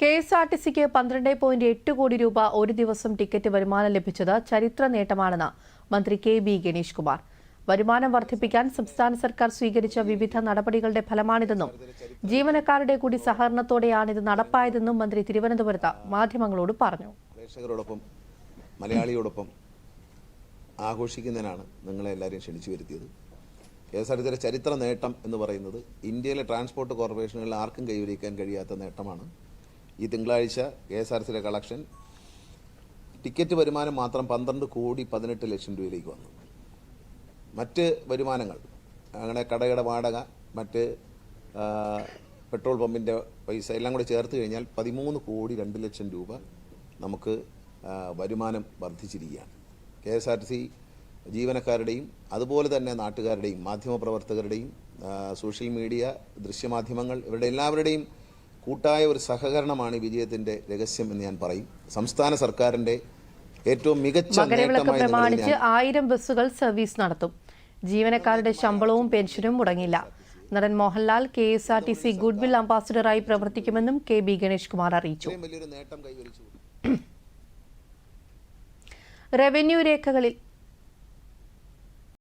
K S R T സിക്ക് പന്ത്രണ്ട് point എട്ട് കോടി രൂപ ഒരു ദിവസം ടിക്കറ്റ് വരുമാനം ലഭിച്ചത് ചരിത്ര നേട്ടമാണെന്ന് മന്ത്രി കെ ബി ഗണേഷ് കുമാർ. വരുമാനം വർദ്ധിപ്പിക്കാൻ സംസ്ഥാന സർക്കാർ സ്വീകരിച്ച വിവിധ നടപടികളുടെ ഫലമാണിതെന്നും ജീവനക്കാരുടെ കൂടി സഹകരണത്തോടെയാണിത് നടപ്പായതെന്നും മന്ത്രി തിരുവനന്തപുരത്ത് മാധ്യമങ്ങളോട് പറഞ്ഞു. പ്രേക്ഷകരോടൊപ്പം മലയാളിയോടൊപ്പം ആഘോഷിക്കുന്നതിനാണ് നിങ്ങളെ എല്ലാവരെയും ക്ഷണിച്ചു വരുത്തിയത്. കെ എസ് ആർ ടി സിയുടെ ചരിത്ര നേട്ടം എന്ന് പറയുന്നത് ഇന്ത്യയിലെ ട്രാൻസ്പോർട്ട് കോർപ്പറേഷനുകളിൽ ആർക്കും കൈവരിക്കാൻ കഴിയാത്ത നേട്ടമാണ്. ഈ തിങ്കളാഴ്ച കെ എസ് ആർ സിയുടെ കളക്ഷൻ. ടിക്കറ്റ് വരുമാനം മാത്രം പന്ത്രണ്ട് കോടി പതിനെട്ട് ലക്ഷം രൂപയിലേക്ക് വന്നു. മറ്റ് വരുമാനങ്ങൾ അങ്ങനെ കടയുടെ വാടക മറ്റ് പെട്രോൾ പമ്പിന്റെ പൈസ എല്ലാം കൂടി ചേർത്ത് കഴിഞ്ഞാൽ പതിമൂന്ന് കോടി രണ്ട് ലക്ഷം രൂപ നമുക്ക് വരുമാനം വർദ്ധിച്ചിരിക്കുകയാണ്. K S R T C ജീവനക്കാരുടെയും അതുപോലെ തന്നെ നാട്ടുകാരുടെയും മാധ്യമപ്രവർത്തകരുടെയും സോഷ്യൽ മീഡിയ ദൃശ്യമാധ്യമങ്ങൾ ഇവരുടെ എല്ലാവരുടെയും കൂട്ടായ ഒരു സഹകരണമാണ് ഈ വിജയത്തിന്റെ രഹസ്യം എന്ന് ഞാൻ പറയും. സംസ്ഥാന സർക്കാരിന്റെ ഏറ്റവും മികച്ച പ്രമാണിച്ച് ആയിരം ബസ്സുകൾ സർവീസ് നടത്തും. ജീവനക്കാരുടെ ശമ്പളവും പെൻഷനും മുടങ്ങില്ല. നടൻ Mohanlal K S R T C goodwill അംബാസിഡറായി പ്രവർത്തിക്കുമെന്നും കെ ബി ഗണേഷ് കുമാർ അറിയിച്ചു റവന്യൂ രേഖകളിൽ